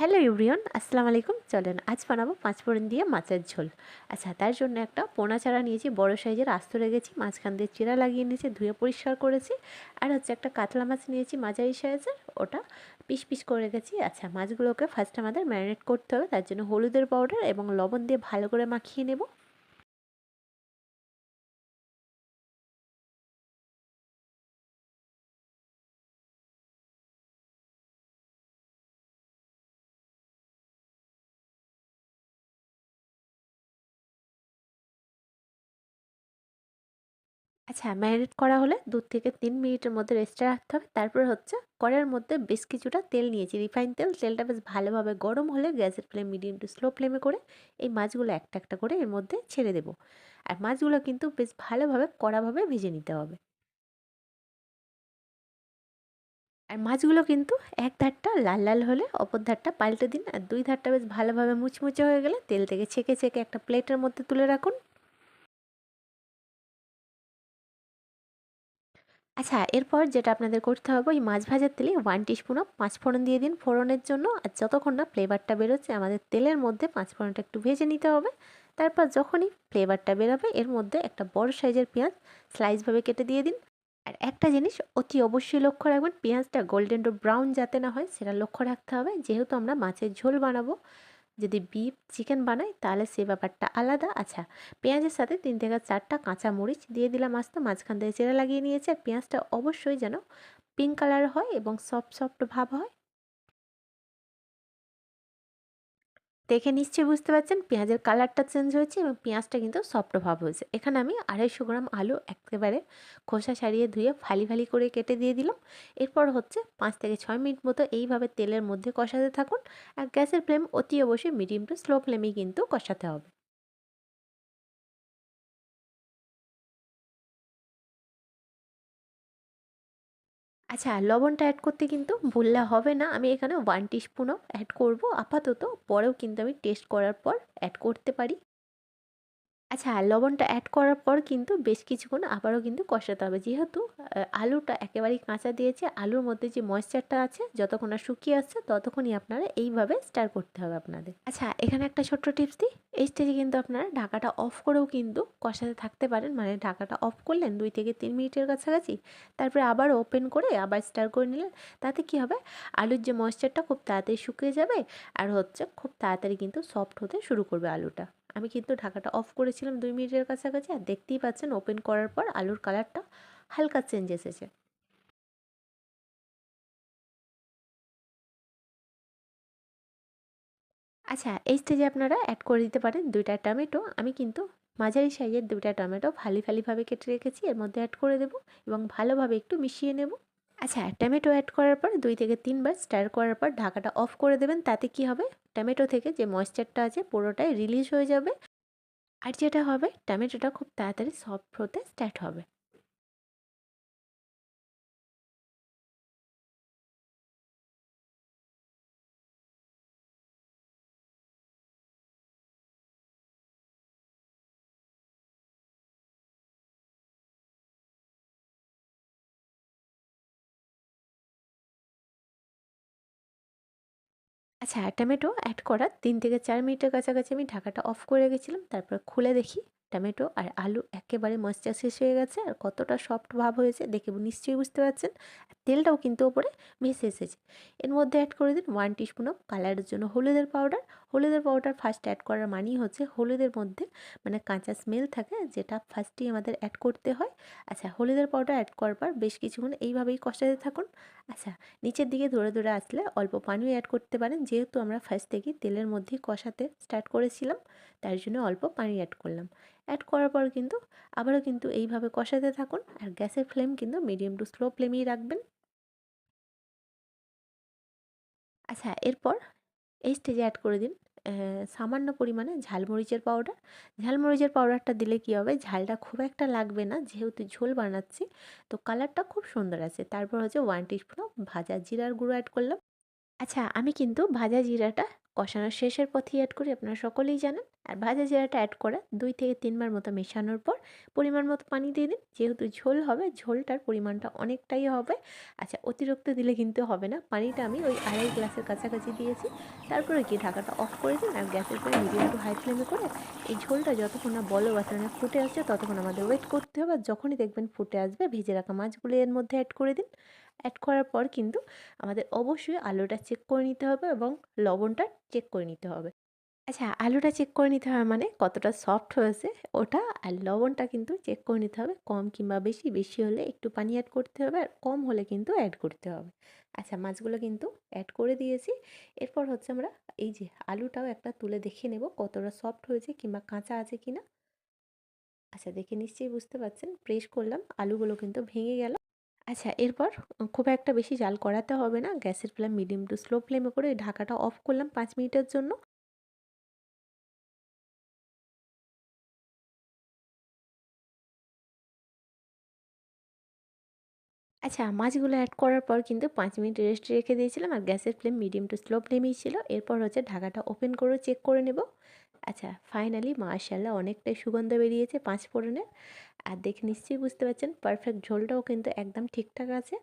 Hello ইউরিয়ন আসসালামু আলাইকুম। চলেন, আজ বানাবো পাঁচ ফোড়ন দিয়ে মাছের ঝোল। আচ্ছা তার জন্য একটা পোনা চারা নিয়েছি, বড় সাইজের আস্ত রেখেছি, মাঝখান দিয়ে চিরা লাগিয়ে নিয়েছি, ধুয়ে পরিষ্কার করেছি। আর হচ্ছে একটা কাতলা মাছ নিয়েছি, মাঝারি সাইজের, ওটা পিস পিস করে রেখেছি। আচ্ছা মাছগুলোকে ফার্স্ট আমাদের ম্যারিনেট করতে হবে, তার জন্য হলুদের পাউডার এবং লবণ দিয়ে ভালো করে মাখিয়ে নেব। আচ্ছা ম্যারিনেট করা হলে দু থেকে তিন মিনিটের মধ্যে রেস্টে রাখতে হবে। তারপর হচ্ছে কড়াইয়ের মধ্যে বেশ কিছুটা তেল নিয়েছি। রিফাইন তেল, তেলটা বেশ ভালোভাবে গরম হলে গ্যাসের ফ্লেম মিডিয়াম টু স্লো ফ্লেমে করে এই মাছগুলো একটা একটা করে এর মধ্যে ছেড়ে দেবো। আর মাছগুলো কিন্তু বেশ ভালোভাবে কড়াভাবে ভেজে নিতে হবে। আর মাছগুলো কিন্তু এক ধারটা লাল লাল হলে অপর ধারটা পাল্টে দিন। আর দুই ধারটা বেশ ভালোভাবে মুচমুচে হয়ে গেলে তেল থেকে ছেঁকে ছেঁকে একটা প্লেটের মধ্যে তুলে রাখুন। আচ্ছা এরপর যেটা আপনাদের করতে হবে, ওই মাছ ভাজার তেলে ওয়ান টিস্পুন অফ পাঁচ ফোড়ন দিয়ে দিন। ফোড়নের জন্য আর যতক্ষণ না ফ্লেভারটা বেরোচ্ছে, আমাদের তেলের মধ্যে পাঁচ ফোড়নটা একটু ভেজে নিতে হবে। তারপর যখনই ফ্লেভারটা বেরোবে, এর মধ্যে একটা বড় সাইজের পেঁয়াজ স্লাইসভাবে কেটে দিয়ে দিন। আর একটা জিনিস অতি অবশ্যই লক্ষ্য রাখবেন, পেঁয়াজটা গোল্ডেন টু ব্রাউন যাতে না হয়, সেটা লক্ষ্য রাখতে হবে। যেহেতু আমরা মাছের ঝোল বানাবো যদি বিফ চিকেন বানাই, তাহলে সে ব্যাপারটা আলাদা। আচ্ছা পেঁয়াজের সাথে তিন থেকে চারটা কাঁচা মরিচ দিয়ে দিলাম আস্ত, মাঝখান থেকে চেরা লাগিয়ে নিয়েছে। আর পেঁয়াজটা অবশ্যই যেন পিঙ্ক কালার হয় এবং সফট সফট ভাব হয়। দেখে নিশ্চয়ই বুঝতে পারছেন, পেঁয়াজের কালারটা চেঞ্জ হয়েছে এবং পেঁয়াজটা কিন্তু সফট ভাব হয়েছে। এখানে আমি আড়াইশো গ্রাম আলু একেবারে খোসা সারিয়ে ধুয়ে ফালি ফালি করে কেটে দিয়ে দিলাম। এরপর হচ্ছে পাঁচ থেকে ছয় মিনিট মতো এইভাবে তেলের মধ্যে কষাতে থাকুন। আর গ্যাসের ফ্লেম অতি অবশ্যই মিডিয়াম টু স্লো ফ্লেমেই কিন্তু কষাতে হবে। আচ্ছা লবণটা অ্যাড করতে কিন্তু ভুললে হবে না। আমি এখানে ওয়ান টিস্পুনও অ্যাড করব। আপাতত পরেও কিন্তু আমি টেস্ট করার পর অ্যাড করতে পারি। আচ্ছা লবণটা অ্যাড করার পর কিন্তু বেশ কিছুক্ষণ আবারও কিন্তু কষাতে হবে। যেহেতু আলুটা একেবারেই কাঁচা দিয়েছে, আলুর মধ্যে যে ময়েশ্চারটা আছে, যতক্ষণ না শুকিয়ে আসছে, ততক্ষণই আপনারা এইভাবে স্টার করতে হবে আপনাদের। আচ্ছা এখানে একটা ছোট্ট টিপস দিই। এই স্টেজে কিন্তু আপনারা ঢাকাটা অফ করেও কিন্তু কষাতে থাকতে পারেন। মানে ঢাকাটা অফ করলেন দুই থেকে তিন মিনিটের কাছাকাছি, তারপরে আবার ওপেন করে আবার স্টার করে নিলেন। তাতে কি হবে? আলুর যে ময়েশ্চারটা খুব তাড়াতাড়ি শুকিয়ে যাবে, আর হচ্ছে খুব তাড়াতাড়ি কিন্তু সফট হতে শুরু করবে আলুটা। আমি কিন্তু ঢাকাটা অফ করেছিলাম দুই মিনিটের কাছাকাছি আর দেখতেই পাচ্ছেন ওপেন করার পর আলুর কালারটা হালকা চেঞ্জ এসেছে। আচ্ছা এই স্টেজে আপনারা অ্যাড করে দিতে পারেন দুইটা টমেটো। আমি কিন্তু মাঝারি সাইজের দুইটা টমেটো ফালি ফালিভাবে কেটে রেখেছি, এর মধ্যে অ্যাড করে দেব এবং ভালোভাবে একটু মিশিয়ে নেব। আচ্ছা টমেটো অ্যাড করার পর দুই থেকে তিনবার স্টার করার পর ঢাকাটা অফ করে দেবেন, তাতে কি হবে? টমেটো থেকে যে ময়েশ্চারটা আছে, পুরোটাই রিলিজ হয়ে যাবে। আর যেটা হবে, টমেটোটা খুব তাড়াতাড়ি সফট হতে স্টার্ট হবে। আচ্ছা টমেটো অ্যাড করার। তিন থেকে চার মিনিটের কাছাকাছি আমি ঢাকাটা অফ করে গেছিলাম তারপর খুলে দেখি। টমেটো আর আলু একেবারে মশচা শেষ হয়ে গেছে আর কতটা সফট ভাব হয়েছে দেখে নিশ্চয়ই বুঝতে পারছেন। আর তেলটাও কিন্তু ওপরে ভেসে এসেছে। এর মধ্যে অ্যাড করে দিন ওয়ান টিস্পুন অফ কালারের জন্য হলুদের পাউডার হলুদের পাউডার ফার্স্ট অ্যাড করার মানেই হচ্ছে হলুদের মধ্যে মানে কাঁচা স্মেল থাকে যেটা ফার্স্টেই আমাদের অ্যাড করতে হয়। আচ্ছা হলুদের পাউডার অ্যাড করার পর বেশ কিছুক্ষণ এইভাবেই কষাতে থাকুন। আচ্ছা নিচের দিকে ধরে ধরে আসলে অল্প পানিও অ্যাড করতে পারেন। যেহেতু আমরা ফার্স্ট থেকেই তেলের মধ্যেই কষাতে স্টার্ট করেছিলাম, তার জন্য অল্প পানি অ্যাড করলাম। অ্যাড করার পর কিন্তু আবারও কিন্তু এইভাবে কষাতে থাকুন আর গ্যাসের ফ্লেম কিন্তু মিডিয়াম টু স্লো ফ্লেমেই রাখবেন। আচ্ছা এরপর এই স্টেজে অ্যাড করে দিন সামান্য পরিমাণে ঝালমরিচের পাউডার ঝালমরিচের পাউডারটা দিলে কী হবে? ঝালটা খুব একটা লাগবে না, যেহেতু ঝোল বানাচ্ছি, তো কালারটা খুব সুন্দর আছে। তারপর হচ্ছে ওয়ান টিস্পুন ভাজা জিরার গুঁড়ো অ্যাড করলাম। আচ্ছা আমি কিন্তু ভাজা জিরাটা কষানোর শেষের পথেই অ্যাড করি, আপনারা সকলেই জানেন। আর ভাজা জিরাটা অ্যাড করা দুই থেকে তিনবার মতো মেশানোর পর পরিমাণ মতো পানি দিয়ে দিন। যেহেতু ঝোল হবে, ঝোলটার পরিমাণটা অনেকটাই হবে। আচ্ছা অতিরিক্ত দিলে কিন্তু হবে না। পানিটা আমি ওই আড়াই গ্লাসের কাছাকাছি দিয়েছি। তারপরে গিয়ে ঢাকাটা অফ করে দিন আর গ্যাসের পরে মিডিয়াম টু হাই ফ্লেমে করে এই ঝোলটা যতক্ষণ না বলো বাসানে ফুটে আসছে, ততক্ষণ আমাদের ওয়েট করতে হবে। আর যখনই দেখবেন ফুটে আসবে, ভেজে রাখা মাছগুলো এর মধ্যে অ্যাড করে দিন। অ্যাড করার পর কিন্তু আমাদের অবশ্যই আলুটা চেক করে নিতে হবে এবং লবণটা চেক করে নিতে হবে। আচ্ছা আলুটা চেক করে নিতে হবে মানে কতটা সফট হয়েছে? ওটা আর লবণটা কিন্তু চেক করে নিতে হবে। কম কিংবা বেশি বেশি হলে একটু পানি অ্যাড করতে হবে আর কম হলে কিন্তু অ্যাড করতে হবে। আচ্ছা মাছগুলো কিন্তু অ্যাড করে দিয়েছি। এরপর হচ্ছে আমরা এই যে আলুটাও একটা তুলে দেখে নেব কতটা সফট হয়েছে কিংবা কাঁচা আছে কি না আচ্ছা দেখে নিশ্চয়ই বুঝতে পারছেন। প্রেস করলাম, আলুগুলো কিন্তু ভেঙে গেল। আচ্ছা এরপর খুব একটা বেশি জাল করাতে হবে না। গ্যাসের ফ্লেম মিডিয়াম টু স্লো ফ্লেমে করে ঢাকাটা অফ করলাম পাঁচ মিনিটের জন্য। আচ্ছা মাছগুলো অ্যাড করার পর কিন্তু পাঁচ মিনিট রেস্ট রেখে দিয়েছিলাম আর গ্যাসের ফ্লেম মিডিয়াম টু স্লো ফ্লেমেই ছিল। এরপর হচ্ছে ঢাকাটা ওপেন করে চেক করে নেব। আচ্ছা ফাইনালি মাশাল্লাহ অনেকটাই সুগন্ধ বেরিয়েছে পাঁচ ফোড়নের আর দেখে নিশ্চয়ই বুঝতে পারছেন পারফেক্ট ঝোলটাও কিন্তু একদম ঠিকঠাক আছে।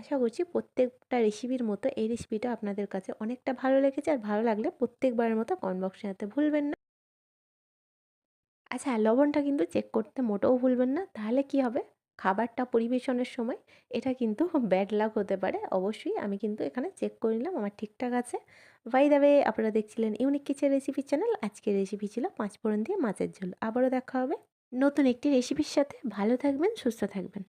আশা করছি প্রত্যেকটা রেসিপির মতো এই রেসিপিটা আপনাদের কাছে অনেকটা ভালো লেগেছে। আর ভালো লাগলে প্রত্যেকবারের মতো কমেন্ট বক্সে জানাতে ভুলবেন না। আচ্ছা লবণটা কিন্তু চেক করতে মোটেও ভুলবেন না। তাহলে কি হবে? খাবারটা পরিবেশনের সময় এটা কিন্তু ব্যাড লাক হতে পারে। অবশ্যই আমি কিন্তু এখানে চেক করে নিলাম, আমার ঠিকঠাক আছে। বাই দাবে আপনারা দেখছিলেন ইউনিক কিচেন রেসিপি চ্যানেল আজকের রেসিপি ছিল পাঁচ ফোড়ন দিয়ে মাছের ঝোল। আবারও দেখা হবে নতুন একটি রেসিপির সাথে। ভালো থাকবেন, সুস্থ থাকবেন।